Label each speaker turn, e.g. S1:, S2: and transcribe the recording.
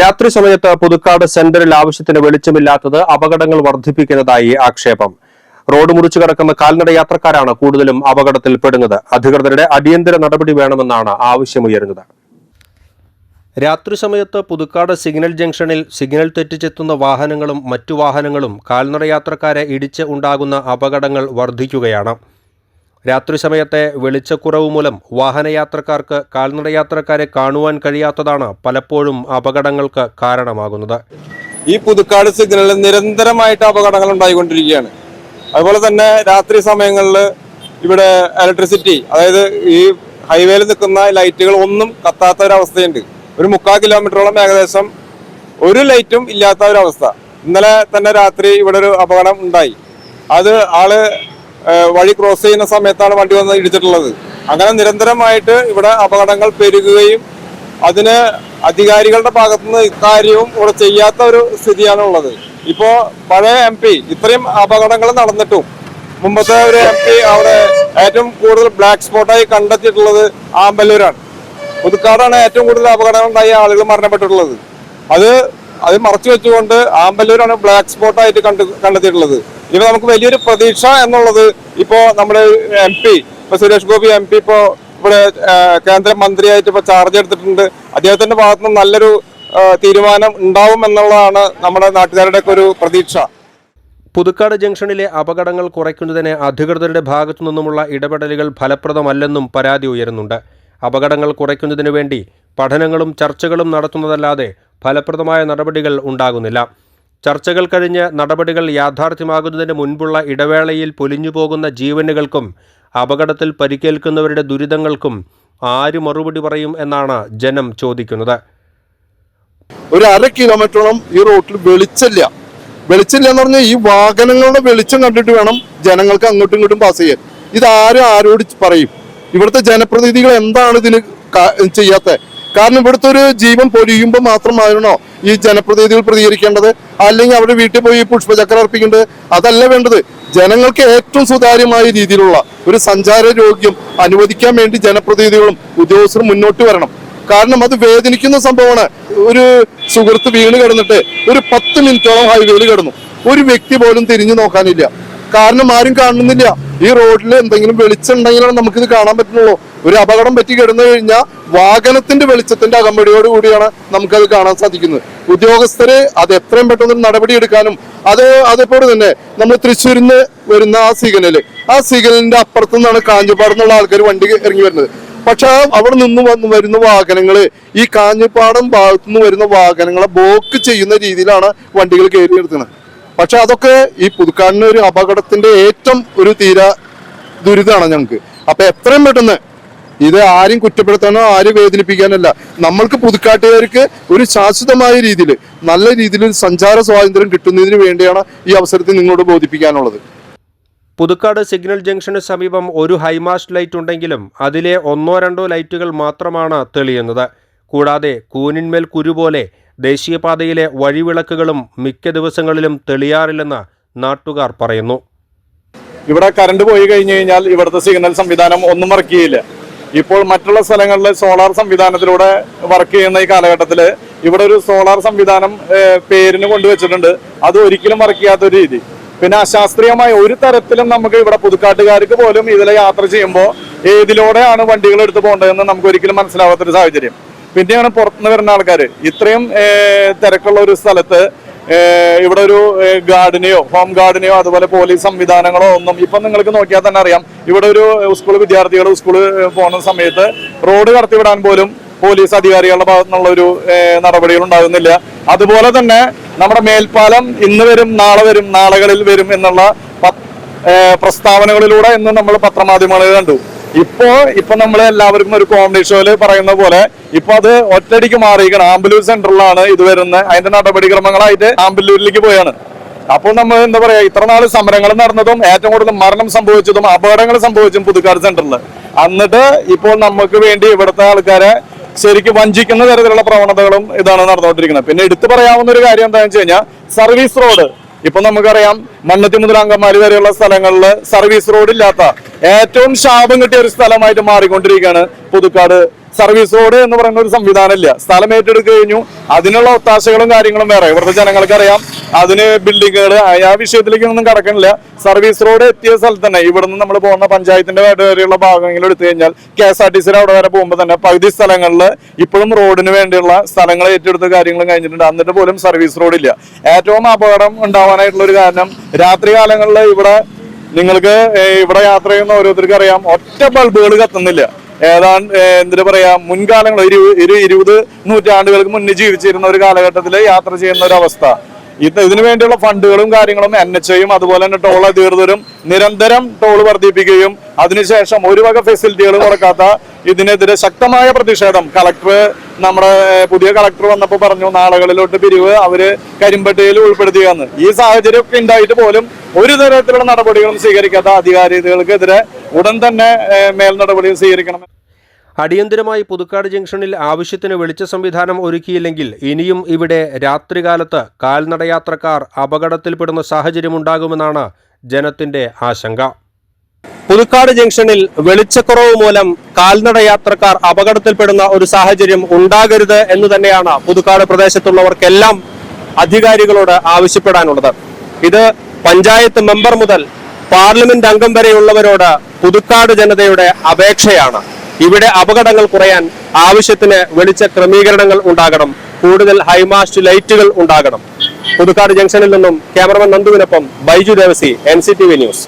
S1: രാത്രി സമയത്ത് പുതുക്കാട് സെന്ററിൽ ആവശ്യത്തിന് വെളിച്ചമില്ലാത്തത് അപകടങ്ങൾ വർദ്ധിപ്പിക്കുന്നതായി ആക്ഷേപം. റോഡ് മുറിച്ചു കിടക്കുന്ന കാൽനട യാത്രക്കാരാണ് കൂടുതലും അപകടത്തിൽ പെടുന്നത്. അധികൃതരുടെ അടിയന്തര നടപടി വേണമെന്നാണ് ആവശ്യമുയരുന്നത്. രാത്രി സമയത്ത് പുതുക്കാട് സിഗ്നൽ ജംഗ്ഷനിൽ സിഗ്നൽ തെറ്റിച്ചെത്തുന്ന വാഹനങ്ങളും മറ്റു വാഹനങ്ങളും കാൽനട യാത്രക്കാരെ ഇടിച്ച് ഉണ്ടാകുന്ന അപകടങ്ങൾ വർദ്ധിക്കുകയാണ്. രാത്രി സമയത്തെ വെളിച്ചക്കുറവ് മൂലം വാഹനയാത്രക്കാർക്ക് കാൽനടയാത്രക്കാരെ കാണുവാൻ കഴിയാത്തതാണ് പലപ്പോഴും അപകടങ്ങൾക്ക് കാരണമാകുന്നത്.
S2: ഈ പുതുക്കാട് സിഗ്നലിൽ നിരന്തരമായിട്ട് അപകടങ്ങൾ ഉണ്ടായിക്കൊണ്ടിരിക്കുകയാണ്. അതുപോലെ തന്നെ രാത്രി സമയങ്ങളിൽ ഇവിടെ ഇലക്ട്രിസിറ്റി അതായത് ഈ ഹൈവേയിൽ നിൽക്കുന്ന ലൈറ്റുകൾ ഒന്നും കത്താത്ത ഒരവസ്ഥയുണ്ട് ഒരു മുക്കാൽ കിലോമീറ്ററോളം ഏകദേശം ഒരു ലൈറ്റും ഇല്ലാത്ത ഒരു അവസ്ഥ. ഇന്നലെ തന്നെ രാത്രി ഇവിടെ ഒരു അപകടം ഉണ്ടായി. അത് ആൾ വഴി ക്രോസ് ചെയ്യുന്ന സമയത്താണ് വണ്ടി വന്ന് ഇടിച്ചിട്ടുള്ളത്. അങ്ങനെ നിരന്തരമായിട്ട് ഇവിടെ അപകടങ്ങൾ പെരുകുകയും അതിന് അധികാരികളുടെ ഭാഗത്തുനിന്ന് ഇക്കാര്യവും ഇവിടെ ചെയ്യാത്ത ഒരു സ്ഥിതിയാണ് ഉള്ളത് ഇപ്പോ പഴയ എം പി ഇത്രയും അപകടങ്ങൾ നടന്നിട്ടും മുമ്പത്തെ ഒരു എം പി അവിടെ ഏറ്റവും കൂടുതൽ ബ്ലാക്ക് സ്പോട്ടായി കണ്ടെത്തിയിട്ടുള്ളത് ആമ്പല്ലൂരാണ്. പുതുക്കാടാണ് ഏറ്റവും കൂടുതൽ അപകടങ്ങൾ ഉണ്ടായ ആളുകൾ മരണപ്പെട്ടിട്ടുള്ളത്. അത് അത് മറച്ചു വെച്ചുകൊണ്ട് ആമ്പല്ലൂരാണ് ബ്ലാക്ക് സ്പോട്ടായിട്ട് കണ്ടെത്തിയിട്ടുള്ളത്. ഇപ്പൊ നമുക്ക് വലിയൊരു പ്രതീക്ഷ എന്നുള്ളത് ഇപ്പോ നമ്മുടെ എം പി ഇപ്പൊ സുരേഷ് ഗോപി എം പി ഇപ്പോ ഇവിടെ കേന്ദ്ര കേന്ദ്രമന്ത്രിയായിട്ട് ഇപ്പൊ ചാർജ് എടുത്തിട്ടുണ്ട്. അദ്ദേഹത്തിന്റെ ഭാഗത്തു നിന്ന് നല്ലൊരു തീരുമാനം ഉണ്ടാവും എന്നുള്ളതാണ് നമ്മുടെ നാട്ടുകാരുടെ ഒക്കെ ഒരു പ്രതീക്ഷ.
S1: പുതുക്കാട് ജംഗ്ഷനിലെ അപകടങ്ങൾ കുറയ്ക്കുന്നതിന് അധികൃതരുടെ ഭാഗത്തു നിന്നുമുള്ള ഇടപെടലുകൾ ഫലപ്രദമല്ലെന്നും പരാതി ഉയരുന്നുണ്ട്. അപകടങ്ങൾ കുറയ്ക്കുന്നതിനു വേണ്ടി പഠനങ്ങളും ചർച്ചകളും നടത്തുന്നതല്ലാതെ ഫലപ്രദമായ നടപടികൾ ഉണ്ടാകുന്നില്ല. ചർച്ചകൾ കഴിഞ്ഞ് നടപടികൾ യാഥാർത്ഥ്യമാകുന്നതിന് മുൻപുള്ള ഇടവേളയിൽ പൊലിഞ്ഞു പോകുന്ന ജീവനുകൾക്കും അപകടത്തിൽ പരിക്കേൽക്കുന്നവരുടെ ദുരിതങ്ങൾക്കും ആര് മറുപടി പറയും എന്നാണ് ജനം ചോദിക്കുന്നത്.
S3: ഒരു അര കിലോമീറ്ററോളം ഈ റോട്ടിൽ വെളിച്ചില്ല വെളിച്ചില്ല എന്ന് പറഞ്ഞാൽ ഈ വാഹനങ്ങളുടെ വെളിച്ചം കണ്ടിട്ട് വേണം ജനങ്ങൾക്ക് അങ്ങോട്ടും ഇങ്ങോട്ടും പാസ് ചെയ്യാൻ. ഇത് ആരും ആരോട് പറയും? ഇവിടുത്തെ ജനപ്രതിനിധികൾ എന്താണ് ഇതിന് ചെയ്യാത്ത? കാരണം ഇവിടുത്തെ ഒരു ജീവൻ പൊലിയുമ്പോൾ മാത്രമായിരുന്നോ ഈ ജനപ്രതിനിധികൾ പ്രതികരിക്കേണ്ടത്? അല്ലെങ്കിൽ അവരുടെ വീട്ടിൽ പോയി പുഷ്പചക്രം അർപ്പിക്കേണ്ടത്? അതല്ല വേണ്ടത്. ജനങ്ങൾക്ക് ഏറ്റവും സുതാര്യമായ രീതിയിലുള്ള ഒരു സഞ്ചാര രോഗ്യം അനുവദിക്കാൻ വേണ്ടി ജനപ്രതിനിധികളും ഉദ്യോഗസ്ഥരും മുന്നോട്ട് വരണം. കാരണം അത് വേദനിക്കുന്ന സംഭവമാണ്. ഒരു സുഹൃത്ത് വീണ് കിടന്നിട്ട് ഒരു പത്ത് മിനിറ്റോളം ഹൈവേയിൽ കിടന്നു. ഒരു വ്യക്തി പോലും തിരിഞ്ഞു നോക്കാനില്ല. കാരണം ആരും കാണുന്നില്ല. ഈ റോഡിൽ എന്തെങ്കിലും വെളിച്ചം ഉണ്ടെങ്കിലാണ് നമുക്കിത് കാണാൻ പറ്റുന്നുള്ളൂ. ഒരു അപകടം പറ്റി കിടന്നു കഴിഞ്ഞാൽ വാഹനത്തിന്റെ വെളിച്ചത്തിന്റെ അകമ്പടിയോട് കൂടിയാണ് നമുക്കത് കാണാൻ സാധിക്കുന്നത്. ഉദ്യോഗസ്ഥര് അത് എത്രയും പെട്ടെന്ന് നടപടി എടുക്കാനും അത് അതേപോലെ തന്നെ നമ്മൾ തൃശ്ശൂരിൽ നിന്ന് വരുന്ന ആ സിഗ്നൽ ആ സിഗ്നലിന്റെ അപ്പുറത്തു നിന്നാണ് കാഞ്ഞിപ്പാട് എന്നുള്ള ആൾക്കാർ വണ്ടി ഇറങ്ങി വരുന്നത്. പക്ഷെ അവിടെ നിന്ന് വന്ന് വരുന്ന വാഹനങ്ങൾ ഈ കാഞ്ഞിപ്പാടം ഭാഗത്തു നിന്ന് വരുന്ന വാഹനങ്ങളെ ബ്ലോക്ക് ചെയ്യുന്ന രീതിയിലാണ് വണ്ടികൾ കയറി എടുക്കുന്നത് പക്ഷെ അതൊക്കെ ഈ പുതുക്കാടിന് ഒരു അപകടത്തിന്റെ ഏറ്റവും ഒരു തീര ദുരിതമാണ് ഞങ്ങൾക്ക് അപ്പൊ എത്രയും പെട്ടെന്ന് ഇത് ആരും കുറ്റപ്പെടുത്താനോ ആരും വേദനിപ്പിക്കാനല്ല. നമ്മൾക്ക് പുതുക്കാട്ടുകാർക്ക് ഒരു ശാശ്വതമായ രീതിയിൽ നല്ല രീതിയിൽ ഒരു സഞ്ചാര സ്വാതന്ത്ര്യം കിട്ടുന്നതിന് വേണ്ടിയാണ് ഈ അവസരത്തിൽ നിങ്ങളോട് ബോധിപ്പിക്കാനുള്ളത്.
S1: പുതുക്കാട് സിഗ്നൽ ജംഗ്ഷന് സമീപം ഒരു ഹൈമാസ്റ്റ് ലൈറ്റ് ഉണ്ടെങ്കിലും അതിലെ ഒന്നോ രണ്ടോ ലൈറ്റുകൾ മാത്രമാണ് തെളിയുന്നത്. കൂടാതെ കൂനിന്മേൽ കുരു പോലെ ദേശീയപാതയിലെ വഴിവിളക്കുകളും മിക്ക ദിവസങ്ങളിലും തെളിയാറില്ലെന്ന് നാട്ടുകാർ പറയുന്നു.
S2: ഇവിടെ കറണ്ട് പോയി കഴിഞ്ഞു കഴിഞ്ഞാൽ ഇവിടുത്തെ സിഗ്നൽ സംവിധാനം ഒന്നും വർക്ക് ചെയ്യില്ല ഇപ്പോൾ മറ്റുള്ള സ്ഥലങ്ങളിൽ സോളാർ സംവിധാനത്തിലൂടെ വർക്ക് ചെയ്യുന്ന ഈ കാലഘട്ടത്തിൽ ഇവിടെ ഒരു സോളാർ സംവിധാനം പേരിന് കൊണ്ടുവച്ചിട്ടുണ്ട്. അത് ഒരിക്കലും വർക്ക് ചെയ്യാത്ത ഒരു രീതി. പിന്നെ അശാസ്ത്രീയമായ ഒരു തരത്തിലും നമുക്ക് ഇവിടെ പുതുക്കാട്ടുകാർക്ക് പോലും ഇതിലെ യാത്ര ചെയ്യുമ്പോൾ ഏതിലൂടെയാണ് വണ്ടികൾ എടുത്തു പോകേണ്ടതെന്ന് നമുക്ക് ഒരിക്കലും മനസ്സിലാവാത്തൊരു സാഹചര്യം. പിന്നെയാണ് പുറത്തുനിന്ന് വരുന്ന ആൾക്കാർ ഇത്രയും തിരക്കുള്ള ഒരു സ്ഥലത്ത് ഇവിടെ ഒരു ഗാർഡിനെയോ ഹോം ഗാർഡിനെയോ അതുപോലെ പോലീസ് സംവിധാനങ്ങളോ ഒന്നും ഇപ്പൊ നിങ്ങൾക്ക് നോക്കിയാൽ തന്നെ അറിയാം. ഇവിടെ ഒരു സ്കൂൾ വിദ്യാർത്ഥികൾ സ്കൂൾ പോകുന്ന സമയത്ത് റോഡ് കടത്തിവിടാൻ പോലും പോലീസ് അധികാരികളുടെ ഭാഗത്തു നിന്നുള്ള ഒരു നടപടികൾ ഉണ്ടാകുന്നില്ല. അതുപോലെ തന്നെ നമ്മുടെ മേൽപ്പാലം ഇന്ന് വരും നാളെ വരും നാളുകളിൽ വരും എന്നുള്ള പ്രസ്താവനകളിലൂടെ ഇന്ന് നമ്മൾ പത്രമാധ്യമങ്ങളിൽ കണ്ടു. ഇപ്പോ ഇപ്പൊ നമ്മൾ എല്ലാവർക്കും ഒരു കോമഡി ഷോയിൽ പറയുന്ന പോലെ ഇപ്പൊ അത് ഒറ്റയടിക്ക് മാറിയിരിക്കണം. ആംബുലൂർ സെന്ററിലാണ് ഇത് വരുന്നത്. അതിന്റെ നടപടിക്രമങ്ങളായിട്ട് ആംബുലൂരിലേക്ക് പോയാണ്. അപ്പോൾ നമ്മൾ എന്താ പറയാ ഇത്ര നാൾ സമരങ്ങൾ നടന്നതും ഏറ്റവും കൂടുതൽ മരണം സംഭവിച്ചതും അപകടങ്ങൾ സംഭവിച്ചതും പുതുക്കാട് സെന്ററിൽ എന്നിട്ട് ഇപ്പോൾ നമുക്ക് വേണ്ടി ഇവിടുത്തെ ആൾക്കാരെ ശരിക്കും വഞ്ചിക്കുന്ന തരത്തിലുള്ള പ്രവണതകളും ഇതാണ് നടന്നുകൊണ്ടിരിക്കുന്നത്. പിന്നെ എടുത്തു പറയാവുന്ന ഒരു കാര്യം എന്താണെന്ന് വെച്ച് കഴിഞ്ഞാൽ സർവീസ് റോഡ്. ഇപ്പൊ നമുക്കറിയാം മണ്ണത്തി മുതൽ അങ്കമാലി വരെയുള്ള സ്ഥലങ്ങളിൽ സർവീസ് റോഡ് ഇല്ലാത്ത ഏറ്റവും ശാപം കിട്ടിയ ഒരു സ്ഥലമായിട്ട് മാറിക്കൊണ്ടിരിക്കുകയാണ് പുതുക്കാട് സർവീസ് റോഡ് എന്ന് പറയുന്ന ഒരു സംവിധാനമില്ല. സ്ഥലം ഏറ്റെടുക്കുക കഴിഞ്ഞു. അതിനുള്ള ഒത്താശകളും കാര്യങ്ങളും വേറെ. ഇവിടുത്തെ ജനങ്ങൾക്ക് അറിയാം അതിന് ബിൽഡിങ്ങുകൾ ആ വിഷയത്തിലേക്കൊന്നും കടക്കണില്ല. സർവീസ് റോഡ് എത്തിയ സ്ഥലത്ത് തന്നെ ഇവിടുന്ന് നമ്മൾ പോകുന്ന പഞ്ചായത്തിന്റെ വരെയുള്ള ഭാഗങ്ങളിൽ എടുത്തു കഴിഞ്ഞാൽ കെ എസ് ആർ ടി സിയുടെ അവിടെ വരെ പോകുമ്പോൾ തന്നെ പകുതി സ്ഥലങ്ങളിൽ ഇപ്പോഴും റോഡിന് വേണ്ടിയുള്ള സ്ഥലങ്ങൾ ഏറ്റെടുത്ത കാര്യങ്ങളും കഴിഞ്ഞിട്ടുണ്ട്. എന്നിട്ട് പോലും സർവീസ് റോഡ് ഇല്ല. ഏറ്റവും അപകടം ഉണ്ടാവാനായിട്ടുള്ള ഒരു കാരണം രാത്രി കാലങ്ങളിൽ ഇവിടെ നിങ്ങൾക്ക് ഇവിടെ യാത്ര ചെയ്യുന്ന ഓരോരുത്തർക്കും അറിയാം ഒറ്റ ബൾബുകൾ കത്തുന്നില്ല. ഏതാണ്ട് എന്തിനു എന്താ പറയാ മുൻകാലങ്ങൾ ഒരു ഒരു ഇരുപത് നൂറ്റാണ്ടുകൾക്ക് മുന്നേ ജീവിച്ചിരുന്ന ഒരു കാലഘട്ടത്തിൽ യാത്ര ചെയ്യുന്ന ഒരു അവസ്ഥ. ഇത് ഇതിനു വേണ്ടിയുള്ള ഫണ്ടുകളും കാര്യങ്ങളും എൻ എച്ച് ഐയും അതുപോലെ തന്നെ ടോൾ അധികൃതരും നിരന്തരം ടോൾ വർദ്ധിപ്പിക്കുകയും അതിനുശേഷം ഒരു വക ഫെസിലിറ്റികൾ കൊടുക്കാത്ത ഇതിനെതിരെ ശക്തമായ പ്രതിഷേധം. കളക്ടർ നമ്മുടെ പുതിയ കളക്ടർ വന്നപ്പോൾ പറഞ്ഞു നാളുകളിലോട്ട് പിരിവ് അവർ കരിമ്പട്ടികയിൽ ഉൾപ്പെടുത്തുകയെന്ന് ഈ സാഹചര്യം ഒക്കെ ഉണ്ടായിട്ട് പോലും ഒരു തരത്തിലുള്ള നടപടികളും സ്വീകരിക്കാത്ത അധികാരികൾക്കെതിരെ ഉടൻ തന്നെ മേൽ നടപടി സ്വീകരിക്കണം.
S1: അടിയന്തരമായി പുതുക്കാട് ജംഗ്ഷനിൽ ആവശ്യത്തിന് വെളിച്ച സംവിധാനം ഒരുക്കിയില്ലെങ്കിൽ ഇനിയും ഇവിടെ രാത്രികാലത്ത് കാൽനടയാത്രക്കാർ അപകടത്തിൽപ്പെടുന്ന സാഹചര്യമുണ്ടാകുമെന്നാണ് ജനത്തിന്റെ ആശങ്ക. പുതുക്കാട് ജംഗ്ഷനിൽ വെളിച്ചക്കുറവ് മൂലം കാൽനട യാത്രക്കാർ അപകടത്തിൽപ്പെടുന്ന ഒരു സാഹചര്യം ഉണ്ടാകരുത് എന്ന് തന്നെയാണ് പുതുക്കാട് പ്രദേശത്തുള്ളവർക്കെല്ലാം അധികാരികളോട് ആവശ്യപ്പെടാനുള്ളത്. ഇത് പഞ്ചായത്ത് മെമ്പർ മുതൽ പാർലമെന്റ് അംഗം വരെയുള്ളവരോട് പുതുക്കാട് ജനതയുടെ അപേക്ഷയാണ്. ഇവിടെ അപകടങ്ങൾ കുറയാൻ ആവശ്യത്തിന് വെളിച്ച ക്രമീകരണങ്ങൾ ഉണ്ടാകണം. കൂടുതൽ ഹൈമാസ്റ്റ് ലൈറ്റുകൾ ഉണ്ടാകണം. പുതുക്കാട് ജംഗ്ഷനിൽ നിന്നും ക്യാമറമാൻ നന്ദുവിനൊപ്പം ബൈജു ദേവസി എൻ ന്യൂസ്.